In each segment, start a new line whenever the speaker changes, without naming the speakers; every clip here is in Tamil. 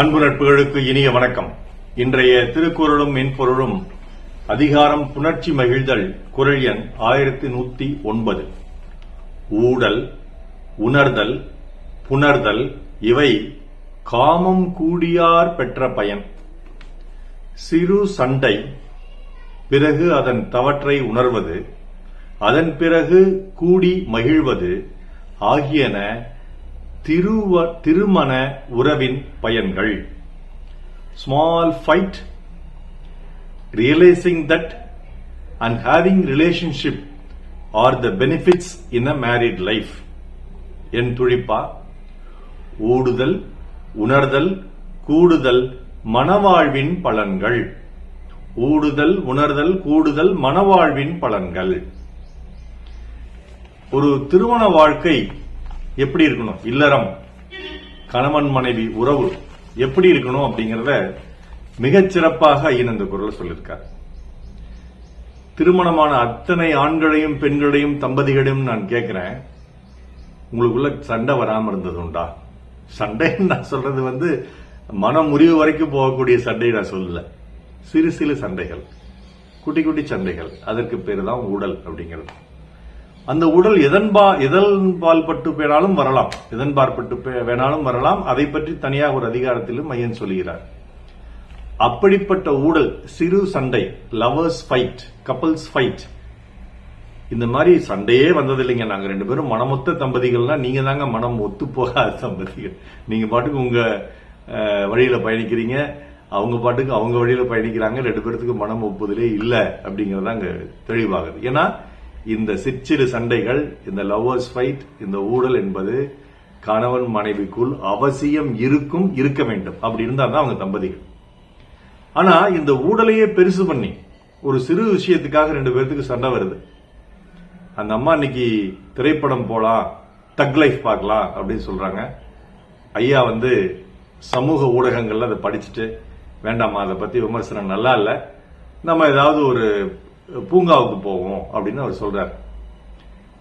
அன்பு நட்புகளுக்கு இனிய வணக்கம். இன்றைய திருக்குறளும் மென்பொருளும் அதிகாரம் புணர்ச்சி மகிழ்தல் குரல் எண் ஆயிரத்தி நூத்தி ஒன்பது. ஊடல் உணர்தல் புணர்தல் இவை காமம் கூடியார் பெற்ற பயன். சிறு சண்டை பிறகு அதன் தவற்றை உணர்வது அதன் பிறகு கூடி மகிழ்வது ஆகியன திருவ திருமண உறவின் பயன்கள். Small fight realising that and having relationship are the benefits in a married life என் துழிப்பா ஊடுதல் உணர்தல் கூடுதல் மனவாழ்வின் பலன்கள். ஊடுதல் உணர்தல் கூடுதல் மனவாழ்வின் பலன்கள். ஒரு திருமண வாழ்க்கை எப்படி இருக்கணும்? இல்லறம். கணவன் மனைவி உறவு எப்படி இருக்கணும் அப்படிங்கறத மிகச்சிறப்பாக ஐயன் இந்த குரலை சொல்லியிருக்கார். திருமணமான அத்தனை ஆண்களையும் பெண்களையும் தம்பதிகளையும் நான் கேட்கிறேன். உங்களுக்குள்ள சண்டை வராம இருந்தது உண்டா? சண்டைன்னு நான் சொல்றது வந்து மன முறிவு வரைக்கும் போகக்கூடிய சண்டை நான் சொல்லல. சிறு சிறு சண்டைகள். குட்டி குட்டி சண்டைகள். அதற்கு பேர் தான் உடல் அப்படிங்கிறது. அந்த உடல் எதன்பா எதன்பால் பட்டு வேணாலும் வரலாம். எதன்பாற்பட்டு பே- வேணாலும் வரலாம். அதை பற்றி தனியாக ஒரு அதிகாரத்திலும் மையன் சொல்கிறார் அப்படிப்பட்ட ஊடல் சிறு சண்டை லவர்ஸ் ஃபைட் கப்பல்ஸ் ஃபைட் இந்த மாதிரி சண்டையே வந்ததில்லைங்க. நாங்க ரெண்டு பேரும் மனமொத்த தம்பதிகள்னா நீங்க தாங்க மனம் ஒத்து போகாத தம்பதிகள். நீங்க பாட்டுக்கு உங்க வழியில பயணிக்கிறீங்க. அவங்க பாட்டுக்கு அவங்க வழியில பயணிக்கிறாங்க. ரெண்டு பேர்த்துக்கு மனம் ஒப்புதலே இல்லை அப்படிங்கறதாங்க தெளிவாகுது. ஏன்னா இந்த சிற்சிறு சண்டைகள் இந்த லவ்வர்ஸ் ஃபைட் இந்த ஊழல் என்பது கணவன் மனைவிக்குள் அவசியம் இருக்கும் இருக்க வேண்டும். அப்படி இருந்தா தான் அவங்க தம்பதிகள். ஆனா இந்த ஊடலையே பெருசு பண்ணி ஒரு சிறு விஷயத்துக்காக ரெண்டு பேர்த்துக்கு சண்டை வருது. அந்த அம்மா இன்னைக்கு திரைப்படம் போலாம் தக் லைஃப் பார்க்கலாம் அப்படின்னு சொல்றாங்க. ஐயா வந்து சமூக ஊடகங்கள்ல அதை படிச்சுட்டு வேண்டாமா அதை பத்தி விமர்சனம் நல்லா இல்லை. நம்ம ஏதாவது ஒரு பூங்காவுக்கு போவோம் அப்படின்னு அவர் சொல்றார்.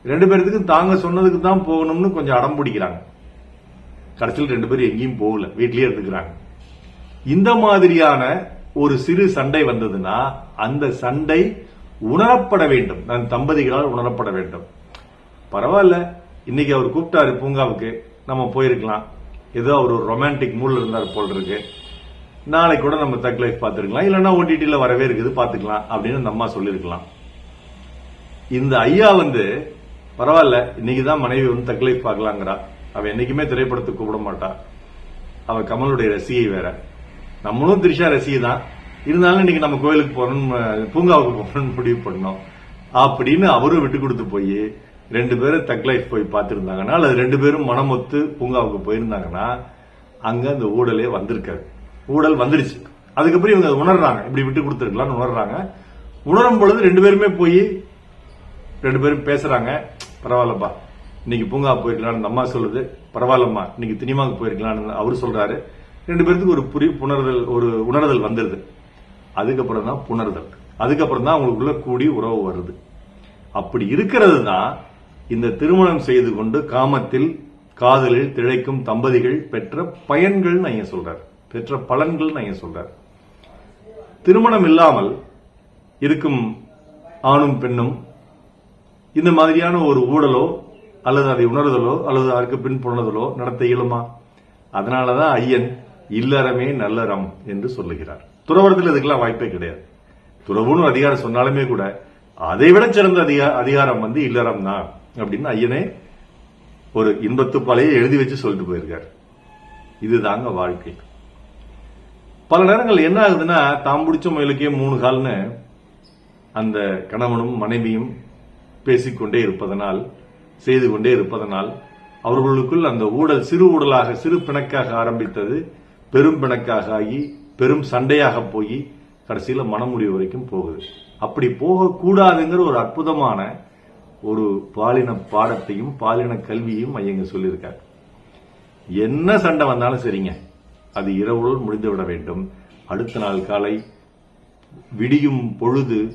ரெண்டு பேர்த்துக்கும் தாங்க சொன்னதுக்கு தான் போகணும்னு கொஞ்சம் அடம் பிடிக்கிறாங்க. கடைசியில் ரெண்டு பேரும் எங்கேயும் போகல வீட்லயே இருந்துக்கிறாங்க. இந்த மாதிரியான ஒரு சிறு சண்டை வந்ததுன்னா அந்த சண்டை உணரப்பட வேண்டும். நான் தம்பதிகளால் உணரப்பட வேண்டும். பரவாயில்ல இன்னைக்கு அவர் கூப்பிட்டாரு பூங்காவுக்கு நம்ம போயிருக்கலாம். ஏதோ அவர் ஒரு ரொமான்டிக் மூட்ல இருந்தார் போல் இருக்கு. நாளைக்கு கூட நம்ம தக் லைஃப் பார்த்துருக்கலாம். இல்லைன்னா ஓடிடியில் வரவே இருக்குது. பார்த்துக்கலாம் அப்படின்னு அந்த அம்மா சொல்லியிருக்கலாம். இந்த ஐயா வந்து பரவாயில்ல இன்னைக்கு தான் மனைவி வந்து தக் லைஃப் பார்க்கலாங்கிறா. அவள் என்னைக்குமே திரைப்படத்துக்கு கூப்பிட மாட்டா. அவள் கமலுடைய ரசிகை வேற. நம்மளும் திரிஷா ரசிகை தான். இருந்தாலும் இன்னைக்கு நம்ம கோயிலுக்கு போறோம் பூங்காவுக்கு போகணும்னு முடிவு பண்ணோம். அப்படின்னு அவரும் விட்டு கொடுத்து போய் ரெண்டு பேரும் தக் லைஃப் போய் பார்த்துருந்தாங்கன்னா அல்லது ரெண்டு பேரும் மனமொத்து பூங்காவுக்கு போயிருந்தாங்கன்னா அங்க அந்த ஊழலே வந்திருக்காரு. ஊழல் வந்துருச்சு அதுக்கப்புறம் இவங்க அதை உணர்றாங்க. இப்படி விட்டு கொடுத்துருக்கலாம்னு உணர்றாங்க. உணரும் பொழுது ரெண்டு பேருமே போய் ரெண்டு பேரும் பேசுறாங்க. பரவாயில்லப்பா இன்னைக்கு பூங்கா போயிருக்கலாம்னு அம்மா சொல்லுது. பரவாயில்லம்மா இன்னைக்கு தினிமாவுக்கு போயிருக்கலாம்னு அவர் சொல்றாரு. ரெண்டு பேருக்கு ஒரு புரி புணர்தல் ஒரு உணர்தல் வந்துருது. அதுக்கப்புறம் தான் புணர்தல். அதுக்கப்புறம் தான் அவங்களுக்குள்ள கூடி உறவு வருது. அப்படி இருக்கிறது தான் இந்த திருமணம் செய்து கொண்டு காமத்தில் காதலில் திளைக்கும் தம்பதிகள் பெற்ற பயன்கள் ஐயன் சொல்றாரு. பெற்ற பலன்கள் நான் சொல்றேன். திருமணம் இல்லாமல் இருக்கும் ஆணும் பெண்ணும் இந்த மாதிரியான ஒரு ஊழலோ அல்லது அதை உணர்தலோ அல்லது அதற்கு பின் புணர்தலோ நடத்த இயலுமா? அதனாலதான் ஐயன் இல்லறமே நல்லறம் என்று சொல்லுகிறார். துறவரத்தில் இதுக்கெல்லாம் வாய்ப்பே கிடையாது. துறவுன்னு அதிகாரம் சொன்னாலுமே கூட அதை விட சிறந்த அதிகா- அதிகாரம் வந்து இல்லறம் தான் அப்படின்னு ஐயனே ஒரு இன்பத்து பழைய எழுதி வச்சு சொல்லிட்டு போயிருக்கார். இதுதாங்க வாழ்க்கை. பல நேரங்கள் என்ன ஆகுதுன்னா தாம் பிடிச்ச முயலுக்கே மூணு கால்னு அந்த கணவனும் மனைவியும் பேசிக்கொண்டே இருப்பதனால் செய்து கொண்டே இருப்பதனால் அவர்களுக்குள் அந்த ஊடல் சிறு ஊடலாக சிறு பிணக்காக ஆரம்பித்தது பெரும் பிணக்காக ஆகி பெரும் சண்டையாக போய் கடைசியில் மனமுடிவு வரைக்கும் போகுது. அப்படி போகக்கூடாதுங்கிற ஒரு அற்புதமான ஒரு பாலின பாடத்தையும் பாலின கல்வியும் ஐயங்க சொல்லியிருக்காரு. என்ன சண்டை வந்தாலும் சரிங்க. அது இரவுடன் முடிந்துவிட வேண்டும். அடுத்த நாள் காலை விடியும் பொழுது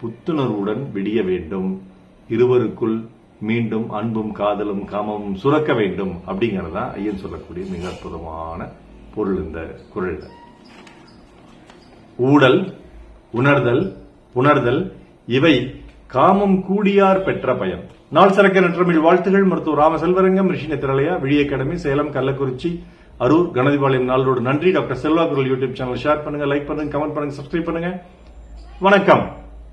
புத்துணர்வுடன் விடிய வேண்டும். இருவருக்குள் மீண்டும் அன்பும் காதலும் காமமும் சுரக்க வேண்டும் அப்படிங்கறதுதான் ஐயன் சொல்லக்கூடிய மிக அற்புதமான பொருள் இந்த குரல் ஊடல் உணர்தல் உணர்தல் இவை காமம் கூடியார் பெற்ற பயன். நாள் சிறக்க நற்றமிழ் வாழ்த்துகள். மருத்துவர் ராம செல்வரங்கம் ரிஷி நெத்திரலையா விழி அகாடமி சேலம் கள்ளக்குறிச்சி அரூர் கணதிபாளையம் நாளோடு நன்றி. டாக்டர் செல்வா குரல் யூடியூப் சேனல் ஷேர் பண்ணுங்க லைக் பண்ணுங்க கமெண்ட் பண்ணுங்க சப்ஸ்கிரைப் பண்ணுங்க. வணக்கம்.